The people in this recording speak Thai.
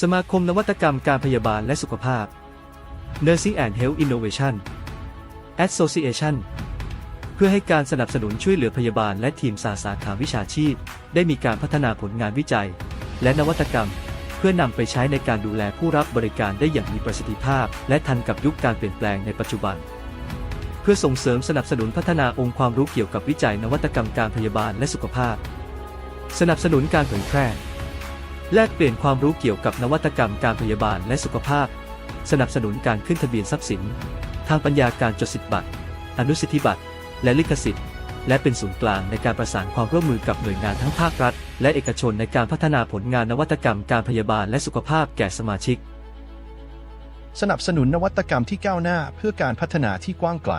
สมาคมนวัตกรรมการพยาบาลและสุขภาพ Nursing and Health Innovation Association เพื่อให้การสนับสนุนช่วยเหลือพยาบาลและทีมสาสาขาวิชาชีพ ได้มีการพัฒนาผลงานวิจัย และนวัตกรรม เพื่อนำไปใช้ในการดูแลผู้รับบริการได้อย่างมีประสิทธิภาพ และทันกับยุคการเปลี่ยนแปลงในปัจจุบัน เพื่อส่งเสริมสนับสนุนพัฒนาองค์ความรู้เกี่ยวกับวิจัยนวัตกรรมการพยาบาลและสุขภาพ สนับสนุนการเผยแพร่ แลกเปลี่ยนความรู้เกี่ยวกับนวัตกรรมการพยาบาลและสุขภาพ สนับสนุนการขึ้นทะเบียนทรัพย์สิน ทางปัญญาการจดสิทธิบัตร อนุสิทธิบัตร และลิขสิทธิ์ และเป็นศูนย์กลางในการประสานความร่วมมือกับหน่วยงานทั้งภาครัฐ และเอกชนในการพัฒนาผลงานนวัตกรรมการพยาบาลและสุขภาพแก่สมาชิก สนับสนุนนวัตกรรมที่ก้าวหน้าเพื่อการพัฒนาที่กว้างไกล